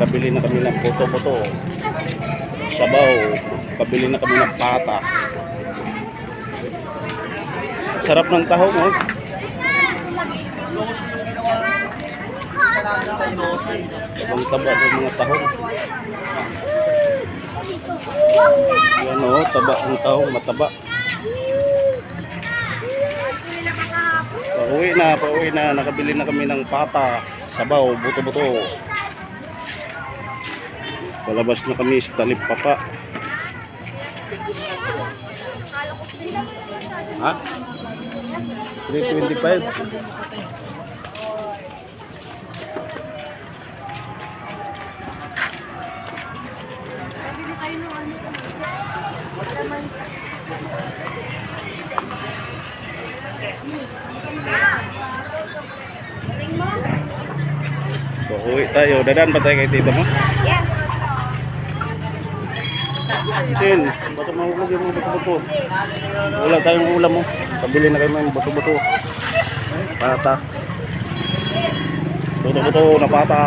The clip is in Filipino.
nakabili na kami ng puto-puto. Sabaw. Kabili na kami ng pata. Sarap ng tahong, oh. Ang taba ng mga tahong. Yan oh, taba ang tahong, mataba. Pauwi na, pauwi na. Nakabili na kami ng pata, sabaw, buto-buto. Palabas na kami sa talip papa. Ha? 325? So, uwi tayo. Dadan ba tayo kay tita mo? Sin, bato mahulog yung mga buto-buto. Wala tayong ulam mo. Pabili na kayo ng buto-buto. Pata. Buto-buto na pata.